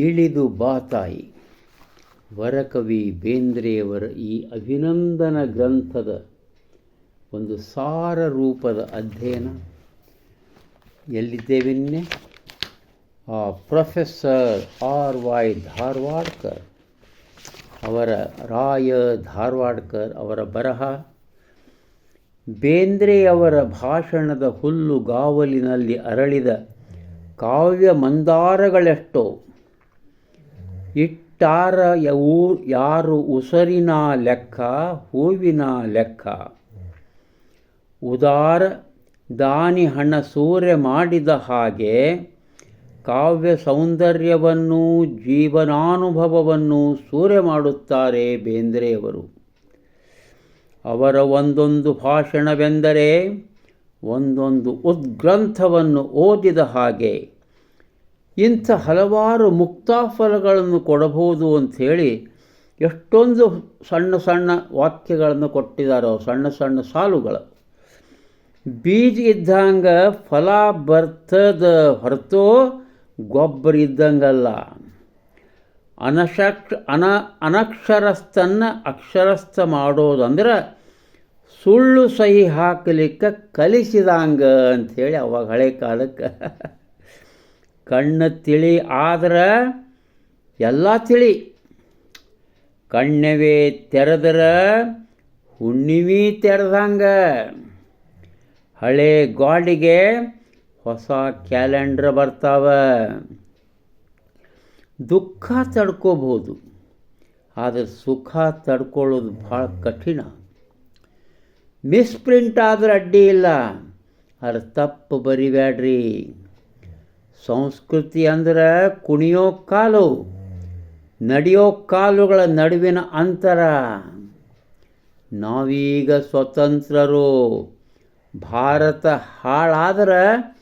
ಇಳಿದು ಬಾತಾಯಿ ವರಕವಿ ಬೇಂದ್ರೆಯವರ ಈ ಅಭಿನಂದನ ಗ್ರಂಥದ ಒಂದು ಸಾರ ರೂಪದ ಅಧ್ಯಯನ. ಎಲ್ಲಿದ್ದೇವೆ ನಿನ್ನೆ? ಆ ಪ್ರೊಫೆಸರ್ ಆರ್ ವೈ ಧಾರವಾಡ್ಕರ್ ಅವರ ರಾಯ ಧಾರವಾಡ್ಕರ್ ಅವರ ಬರಹ. ಬೇಂದ್ರೆಯವರ ಭಾಷಣದ ಹುಲ್ಲುಗಾವಲಿನಲ್ಲಿ ಅರಳಿದ ಕಾವ್ಯ ಮಂದಾರಗಳೆಷ್ಟೋ. ಇಟ್ಟಾರ ಯೂ, ಯಾರು ಉಸರಿನ ಲೆಕ್ಕ, ಹೂವಿನ ಲೆಕ್ಕ. ಉದಾರ ದಾನಿ ಹಣ ಸೂರ್ಯ ಮಾಡಿದ ಹಾಗೆ ಕಾವ್ಯ ಸೌಂದರ್ಯವನ್ನು ಜೀವನಾನುಭವವನ್ನು ಸೂರ್ಯ ಮಾಡುತ್ತಾರೆ ಬೇಂದ್ರೆಯವರು. ಅವರ ಒಂದೊಂದು ಭಾಷಣವೆಂದರೆ ಒಂದೊಂದು ಉದ್ಗ್ರಂಥವನ್ನು ಓದಿದ ಹಾಗೆ ಇಂಥ ಹಲವಾರು ಮುಕ್ತಾಫಲಗಳನ್ನು ಕೊಡಬಹುದು ಅಂಥೇಳಿ ಎಷ್ಟೊಂದು ಸಣ್ಣ ಸಣ್ಣ ವಾಕ್ಯಗಳನ್ನು ಕೊಟ್ಟಿದ್ದಾರೋ ಸಣ್ಣ ಸಣ್ಣ ಸಾಲುಗಳು. ಬೀಜ ಇದ್ದಂಗ ಫಲ ಬರ್ತದ ಹೊರತು ಗೊಬ್ಬರ ಇದ್ದಂಗಲ್ಲ. ಅನಶಕ್ಷ ಅನ, ಅನಕ್ಷರಸ್ಥನ್ನು ಅಕ್ಷರಸ್ಥ ಮಾಡೋದಂದ್ರೆ ಸುಳ್ಳು ಸಹಿ ಹಾಕಲಿಕ್ಕೆ ಕಲಿಸಿದಂಗ ಅಂಥೇಳಿ ಅವಾಗ ಹಳೆ ಕಾಲಕ್ಕೆ. ಕಣ್ಣು ತಿಳಿ ಆದ್ರೆ ಎಲ್ಲ ತಿಳಿ. ಕಣ್ಣವೇ ತೆರೆದ್ರೆ ಹುಣ್ಣಿಮೆ ತೆರೆದಂಗ. ಹಳೆ ಗಾಡಿಗೆ ಹೊಸ ಕ್ಯಾಲೆಂಡ್ರ್ ಬರ್ತಾವೆ. ದುಃಖ ತಡ್ಕೋಬೋದು ಆದರೆ ಸುಖ ತಡ್ಕೊಳ್ಳೋದು ಭಾಳ ಕಠಿಣ. ಮಿಸ್ಪ್ರಿಂಟ್ ಆದರೆ ಅಡ್ಡಿ ಇಲ್ಲ. ಆದರೆ ತಪ್ಪು ಬರಿಬೇಡ್ರಿ ಸಂಸ್ಕೃತಿ ಅಂದ್ರೆ ಕುಣಿಯೋ ಕಾಲು, ನಡೆಯೋ ಕಾಲುಗಳ ನಡುವಿನ ಅಂತರ. ನಾವೀಗ ಸ್ವತಂತ್ರರು, ಭಾರತ ಹಾಳಾದರೆ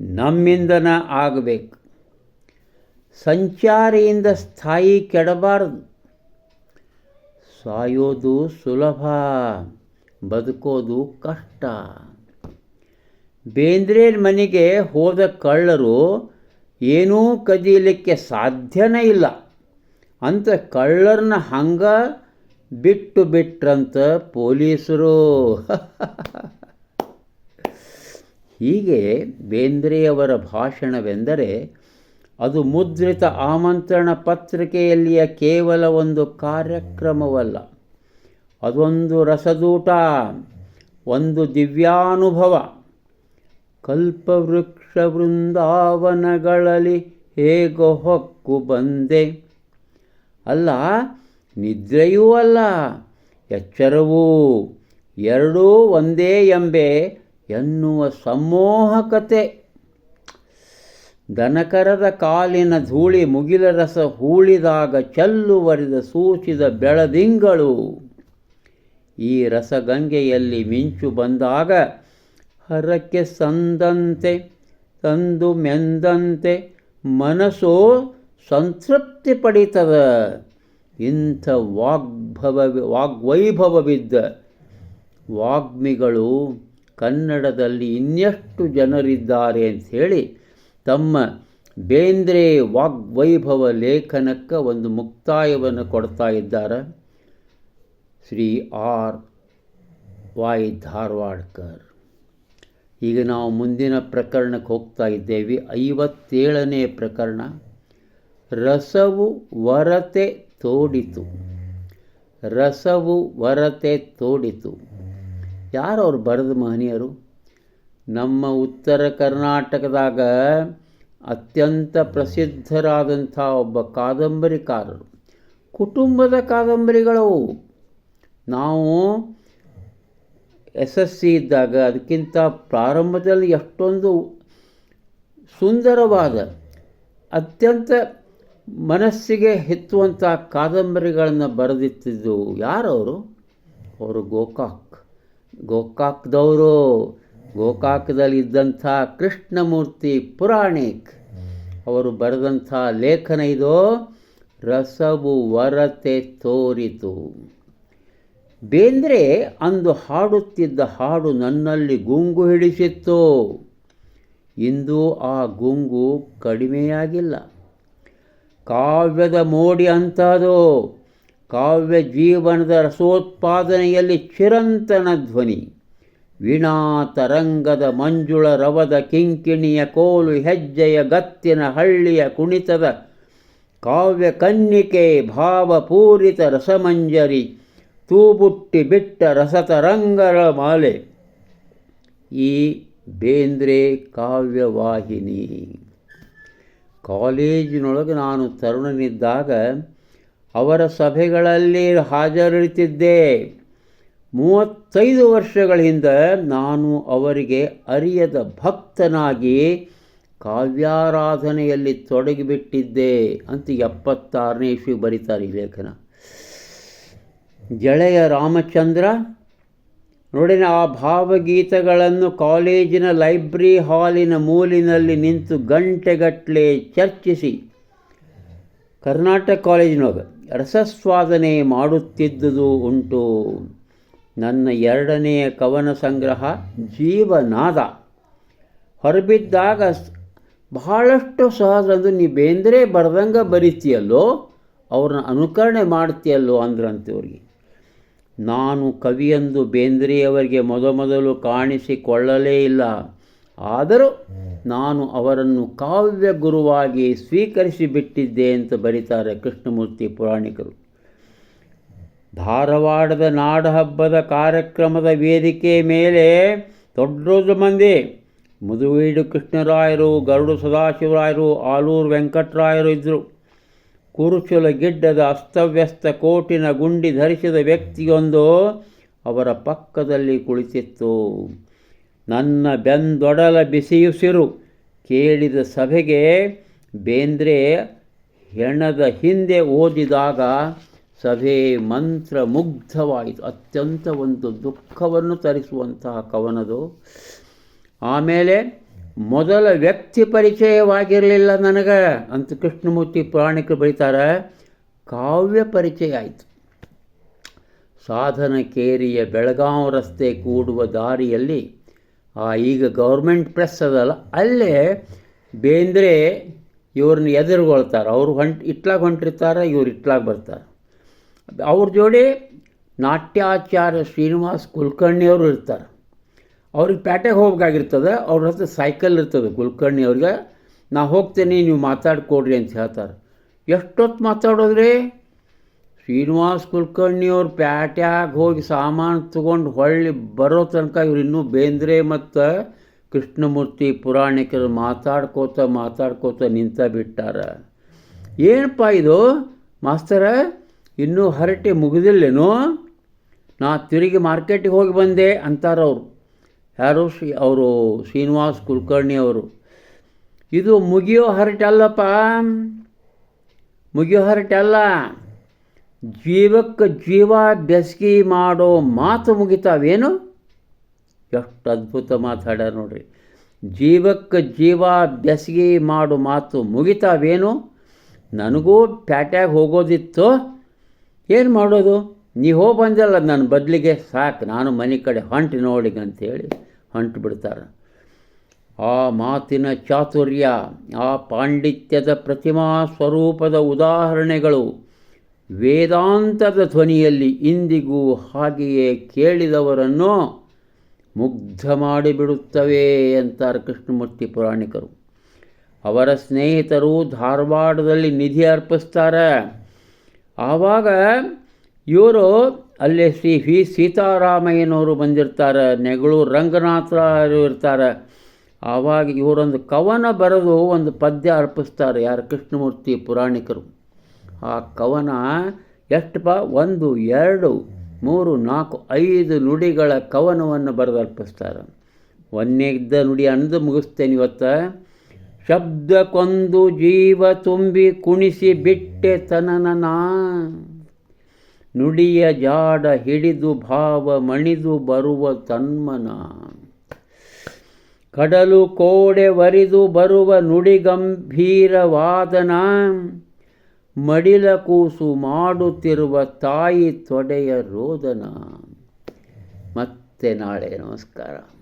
ನಮ್ಮಿಂದನ ಆಗಬೇಕು. ಸಂಚಾರಿಯಿಂದ ಸ್ಥಾಯಿ ಕೆಡಬಾರದು. ಸಾಯೋದು ಸುಲಭ, ಬದುಕೋದು ಕಷ್ಟ. ಬೇಂದ್ರೆ ಮನೆಗೆ ಹೋದ ಕಳ್ಳರು ಏನೂ ಕದೀಲಿಕ್ಕೆ ಸಾಧ್ಯನೇ ಇಲ್ಲ. ಅಂತ ಕಳ್ಳರನ್ನ ಹಂಗ ಬಿಟ್ಟು ಬಿಟ್ರಂತ ಪೊಲೀಸರು. ಹೀಗೆ ಬೇಂದ್ರೆಯವರ ಭಾಷಣವೆಂದರೆ ಅದು ಮುದ್ರಿತ ಆಮಂತ್ರಣ ಪತ್ರಿಕೆಯಲ್ಲಿಯ ಕೇವಲ ಒಂದು ಕಾರ್ಯಕ್ರಮವಲ್ಲ. ಅದೊಂದು ರಸದೂಟ, ಒಂದು ದಿವ್ಯಾನುಭವ, ಕಲ್ಪವೃಕ್ಷ ವೃಂದಾವನಗಳಲ್ಲಿ ಹೇಗೋ ಹೊಕ್ಕು ಬಂದೆ. ಅಲ್ಲ, ನಿದ್ರೆಯೂ ಅಲ್ಲ, ಎಚ್ಚರವೂ. ಎರಡೂ ಒಂದೇ ಎಂಬೆ ಎನ್ನುವ ಸಮ್ಮೋಹಕತೆ ದನಕರದ ಕಾಲಿನ ಧೂಳಿ ಮುಗಿಲ ರಸ ಹೂಳಿದಾಗ ಚೆಲ್ಲುವರಿದ ಸೂಚಿದ ಬೆಳದಿಂಗಳು. ಈ ರಸಗಂಗೆಯಲ್ಲಿ ಮಿಂಚು ಬಂದಾಗ ಹರಕ್ಕೆ ಸಂದಂತೆ ತಂದು ಮೆಂದಂತೆ ಮನಸ್ಸು ಸಂತೃಪ್ತಿ ಪಡಿತದ. ಇಂಥ ವಾಗ್ಭವ, ವಾಗ್ವೈಭವವಿದ್ದ ವಾಗ್ಮಿಗಳು ಕನ್ನಡದಲ್ಲಿ ಇನ್ನೆಷ್ಟು ಜನರಿದ್ದಾರೆ ಅಂಥೇಳಿ ತಮ್ಮ ಬೇಂದ್ರೆ ವಾಗ್ವೈಭವ ಲೇಖನಕ್ಕೆ ಒಂದು ಮುಕ್ತಾಯವನ್ನು ಕೊಡ್ತಾ ಇದ್ದಾರೆ. Shri R Y Dharwadkar. ಈಗ ನಾವು ಮುಂದಿನ ಪ್ರಕರಣಕ್ಕೆ ಹೋಗ್ತಾ ಇದ್ದೇವೆ. ಐವತ್ತೇಳನೇ ಪ್ರಕರಣ. ರಸವು ವರತೆ ತೋಡಿತು. ರಸವು ವರತೆ ತೋಡಿತು. ಯಾರು ಅವ್ರು ಬರೆದ ಮಹನೀಯರು? ನಮ್ಮ ಉತ್ತರ ಕರ್ನಾಟಕದಾಗ ಅತ್ಯಂತ ಪ್ರಸಿದ್ಧರಾದಂಥ ಒಬ್ಬ ಕಾದಂಬರಿಕಾರರು. ಕುಟುಂಬದ ಕಾದಂಬರಿಗಳು ನಾವು ಎಸ್ ಎಸ್ ಸಿ ಇದ್ದಾಗ ಅದಕ್ಕಿಂತ ಪ್ರಾರಂಭದಲ್ಲಿ ಎಷ್ಟೊಂದು ಸುಂದರವಾದ, ಅತ್ಯಂತ ಮನಸ್ಸಿಗೆ ಹಿತ್ತುವಂಥ ಕಾದಂಬರಿಗಳನ್ನು ಬರೆದಿತ್ತಿದ್ದು ಯಾರವರು ಅವರು ಗೋಕಾಕ್. ಗೋಕಾಕ್ದವರು. ಗೋಕಾಕದಲ್ಲಿ ಇದ್ದಂಥ ಕೃಷ್ಣಮೂರ್ತಿ ಪುರಾಣಿಕ್. ಅವರು ಬರೆದಂಥ ಲೇಖನ ಇದು, ರಸವು ವರತೆ ತೋರಿತು ಬೇಂದ್ರೆ ಅಂದು ಹಾಡುತ್ತಿದ್ದ ಹಾಡು ನನ್ನಲ್ಲಿ ಗುಂಗು ಹಿಡಿಸಿತ್ತು. ಇಂದು ಆ ಗುಂಗು ಕಡಿಮೆಯಾಗಿಲ್ಲ. ಕಾವ್ಯದ ಮೋಡಿ ಅಂತಾದು ಕಾವ್ಯ ಜೀವನದ ರಸೋತ್ಪಾದನೆಯಲ್ಲಿ ಚಿರಂತನ ಧ್ವನಿ. ವೀಣಾ ತರಂಗದ ಮಂಜುಳ ರವದ ಕಿಂಕಿಣಿಯ ಕೋಲು ಹೆಜ್ಜೆಯ ಗತ್ತಿನ ಹಳ್ಳಿಯ ಕುಣಿತದ ಕಾವ್ಯ ಕನ್ನಿಕೆ ಭಾವಪೂರಿತ ರಸಮಂಜರಿ. ತೂಬುಟ್ಟಿ ಬಿಟ್ಟ ರಸತರಂಗರ ಮಾಲೆ. ಈ ಬೇಂದ್ರೆ ಕಾವ್ಯವಾಹಿನಿ. ಕಾಲೇಜಿನೊಳಗೆ ನಾನು ತರುಣನಿದ್ದಾಗ ಅವರ ಸಭೆಗಳಲ್ಲಿ ಹಾಜರಿತಿದ್ದೆ ಮೂವತ್ತೈದು ವರ್ಷಗಳ ಹಿಂದೆ ನಾನು ಅವರಿಗೆ ಅರಿಯದ ಭಕ್ತನಾಗಿ ಕಾವ್ಯಾರಾಧನೆಯಲ್ಲಿ ತೊಡಗಿಬಿಟ್ಟಿದ್ದೆ ಅಂತ ಎಪ್ಪತ್ತಾರನೇ ಇಶ್ವಿ ಬರೀತಾರೆ ಈ ಲೇಖನ. ಗೆಳೆಯ ರಾಮಚಂದ್ರ ನೋಡಿ ಆ ಭಾವಗೀತಗಳನ್ನು ಕಾಲೇಜಿನ ಲೈಬ್ರರಿ ಹಾಲಿನ ಮೂಲಿನಲ್ಲಿ ನಿಂತು ಗಂಟೆಗಟ್ಟಲೆ ಚರ್ಚಿಸಿ. ಕರ್ನಾಟಕ ಕಾಲೇಜಿನೊಳಗೆ ರಸಸ್ವಾದನೆ ಮಾಡುತ್ತಿದ್ದುದು ಉಂಟು. ನನ್ನ ಎರಡನೆಯ ಕವನ ಸಂಗ್ರಹ ಜೀವನಾದ. ಹೊರಬಿದ್ದಾಗ ಬಹಳಷ್ಟು ಸಹಜ ಅಂದ್ರೆ ನೀ ಬೇಂದ್ರೆ ಬರ್ದಂಗೆ ಬರಿತೀಯಲ್ಲೋ, ಅವ್ರನ್ನ ಅನುಕರಣೆ ಮಾಡ್ತೀಯಲ್ಲೋ ಅಂದ್ರಂತವ್ರಿಗೆ ನಾನು ಕವಿಯಂದು ಬೇಂದ್ರೆಯವರಿಗೆ ಮೊದಮೊದಲು ಕಾಣಿಸಿಕೊಳ್ಳಲೇ ಇಲ್ಲ. ಆದರೂ ನಾನು ಅವರನ್ನು ಕಾವ್ಯ ಗುರುವಾಗಿ ಸ್ವೀಕರಿಸಿಬಿಟ್ಟಿದ್ದೆ ಅಂತ ಬರೀತಾರೆ ಕೃಷ್ಣಮೂರ್ತಿ ಪುರಾಣಿಕರು. ಧಾರವಾಡದ ನಾಡಹಬ್ಬದ ಕಾರ್ಯಕ್ರಮದ ವೇದಿಕೆ ಮೇಲೆ ದೊಡ್ಡ ಮಂದಿ, ಮುದುವೀಡು ಕೃಷ್ಣರಾಯರು, ಗರುಡು ಸದಾಶಿವರಾಯರು, ಆಲೂರು ವೆಂಕಟರಾಯರು ಇದ್ದರು ಕುರುಚುಲ ಗಿಡ್ಡದ ಅಸ್ತವ್ಯಸ್ತ ಕೋಟಿನ ಗುಂಡಿ ಧರಿಸಿದ ವ್ಯಕ್ತಿಯೊಂದು ಅವರ ಪಕ್ಕದಲ್ಲಿ ಕುಳಿತಿತ್ತು. ನನ್ನ ಬೆಂದೊಡಲ ಬಿಸಿಯುಸಿರು ಕೇಳಿದ ಸಭೆಗೆ ಬೇಂದ್ರೆ ಹೆಣದ ಹಿಂದೆ ಓದಿದಾಗ ಸಭೆ ಮಂತ್ರ ಮುಗ್ಧವಾಯಿತು. ಅತ್ಯಂತ ಒಂದು ದುಃಖವನ್ನು ತರಿಸುವಂತಹ ಕವನದು. ಆಮೇಲೆ ಮೊದಲ ವ್ಯಕ್ತಿ ಪರಿಚಯವಾಗಿರಲಿಲ್ಲ ನನಗೆ, ಅಂತ ಕೃಷ್ಣಮೂರ್ತಿ ಪುರಾಣಿಕರು ಬರೀತಾರೆ. ಕಾವ್ಯ ಪರಿಚಯ ಆಯಿತು. ಸಾಧನ ಕೇರಿಯ ಬೆಳಗಾಂ ರಸ್ತೆ ಕೂಡುವ ದಾರಿಯಲ್ಲಿ, ಆ ಈಗ ಗೌರ್ಮೆಂಟ್ ಪ್ರೆಸ್ ಅದಲ್ಲ, ಅಲ್ಲೇ ಬೇಂದ್ರೆ ಇವ್ರನ್ನ ಎದುರುಗೊಳ್ತಾರೆ. ಅವರು ಹೊಂಟ್, ಇಟ್ಲಾಗ ಹೊಂಟಿರ್ತಾರೆ, ಇವ್ರು ಇಟ್ಲಾಗ ಬರ್ತಾರೆ. ಅವ್ರ ಜೋಡಿ ನಾಟ್ಯಾಚಾರ್ಯ ಶ್ರೀನಿವಾಸ್ ಕುಲಕರ್ಣಿಯವರು ಇರ್ತಾರೆ. ಅವ್ರಿಗೆ ಪ್ಯಾಟೆಗೆ ಹೋಗ್ಬೇಕಾಗಿರ್ತದೆ, ಅವ್ರ ಹತ್ರ ಸೈಕಲ್ ಇರ್ತದೆ, ಕುಲಕರ್ಣಿ ಅವ್ರಿಗೆ, ನಾ ಹೋಗ್ತೇನೆ, ನೀವು ಮಾತಾಡ್ಕೊಡ್ರಿ ಅಂತ ಹೇಳ್ತಾರೆ. ಎಷ್ಟೊತ್ತು ಮಾತಾಡೋದ್ರಿ? ಶ್ರೀನಿವಾಸ್ ಕುಲಕರ್ಣಿಯವ್ರು ಪ್ಯಾಟ್ಯಾಗ ಹೋಗಿ ಸಾಮಾನು ತೊಗೊಂಡು ಹೊಳ್ಳಿ ಬರೋ ತನಕ ಇವ್ರು ಇನ್ನೂ ಬೇಂದ್ರೆ ಮತ್ತು ಕೃಷ್ಣಮೂರ್ತಿ ಪುರಾಣಿಕರು ಮಾತಾಡ್ಕೋತ ಮಾತಾಡ್ಕೋತ ನಿಂತ ಬಿಟ್ಟಾರ. ಏನಪ್ಪ ಇದು? ಮಾಸ್ತರ, ಇನ್ನೂ ಹರಟೆ ಮುಗಿದಿಲ್ಲೇನೋ? ನಾ ತಿರುಗಿ ಮಾರ್ಕೆಟಿಗೆ ಹೋಗಿ ಬಂದೆ ಅಂತಾರವ್ರು. ಯಾರು? ಶ್ರೀ ಅವರು ಶ್ರೀನಿವಾಸ್ ಕುಲಕರ್ಣಿ ಅವರು. ಇದು ಮುಗಿಯೋ ಹರಟೆ ಅಲ್ಲಪ್ಪ. ಮುಗಿಯೋ ಅಲ್ಲ. ಜೀವಕ್ಕೆ ಜೀವ ಬೆಸ್ಗಿ ಮಾಡೋ ಮಾತು ಮುಗಿತಾವೇನು? ಎಷ್ಟು ಅದ್ಭುತ ಮಾತಾಡ್ಯಾರ ನೋಡ್ರಿ. ಜೀವಕ್ಕೆ ಜೀವ ಬೆಸ್ಗಿ ಮಾಡೋ ಮಾತು ಮುಗಿತಾವೇನು? ನನಗೂ ಪ್ಯಾಟ್ಯಾಗ ಹೋಗೋದಿತ್ತು. ಏನು ಮಾಡೋದು? ನೀ ಹೋಗಿ ಬಂದಲ್ಲ ನನ್ನ ಬದಲಿಗೆ? ಸಾಕು, ನಾನು ಮನೆ ಕಡೆ ಹೊಂಟಿ ನೋಡಿಗೆ ಅಂಥೇಳಿ ಹೊಂಟು ಬಿಡ್ತಾರೆ ಆ ಮಾತಿನ ಚಾತುರ್ಯ, ಆ ಪಾಂಡಿತ್ಯದ ಪ್ರತಿಮಾ ಸ್ವರೂಪದ ಉದಾಹರಣೆಗಳು ವೇದಾಂತದ ಧ್ವನಿಯಲ್ಲಿ ಇಂದಿಗೂ ಹಾಗೆಯೇ ಕೇಳಿದವರನ್ನು ಮುಗ್ಧ ಮಾಡಿಬಿಡುತ್ತವೆ ಅಂತಾರೆ ಕೃಷ್ಣಮೂರ್ತಿ ಪುರಾಣಿಕರು. ಅವರ ಸ್ನೇಹಿತರು ಧಾರವಾಡದಲ್ಲಿ ನಿಧಿ ಅರ್ಪಿಸ್ತಾರೆ. ಆವಾಗ ಇವರು ಅಲ್ಲಿ ಶ್ರೀ ವಿ ಸೀತಾರಾಮಯ್ಯನವರು ಬಂದಿರ್ತಾರೆ ನೆಗಳು ರಂಗನಾಥರು ಇರ್ತಾರೆ. ಆವಾಗ ಇವರೊಂದು ಕವನ ಬರೆದು ಒಂದು ಪದ್ಯ ಅರ್ಪಿಸ್ತಾರೆ ಯಾರು? ಕೃಷ್ಣಮೂರ್ತಿ ಪುರಾಣಿಕರು. ಆ ಕವನ ಎಷ್ಟು ಪ? ಒಂದು, ಎರಡು, ಮೂರು, ನಾಲ್ಕು, ಐದು ನುಡಿಗಳ ಕವನವನ್ನು ಬರೆದು ಅರ್ಪಿಸ್ತಾರೆ. ಒಂದೇದ್ದ ನುಡಿ ಅಂದು ಮುಗಿಸ್ತೇನೆ ಇವತ್ತು. ಕೊಂದು ಜೀವ ತುಂಬಿ ಕುಣಿಸಿ ಬಿಟ್ಟೆ ತನನನ ನುಡಿಯ ಜಾಡ ಹಿಡಿದು ಭಾವ ಮಣಿದು ಬರುವ ತನ್ಮನ. ಕಡಲು ಕೋಡೆ ವರಿದು ಬರುವ ನುಡಿ ಗಂಭೀರವಾದನ ಮಡಿಲ ಕೂಸು ಮಾಡುತ್ತಿರುವ ತಾಯಿ ತೊಡೆಯ ರೋದನ. ಮತ್ತೆ ನಾಳೆ ನಮಸ್ಕಾರ.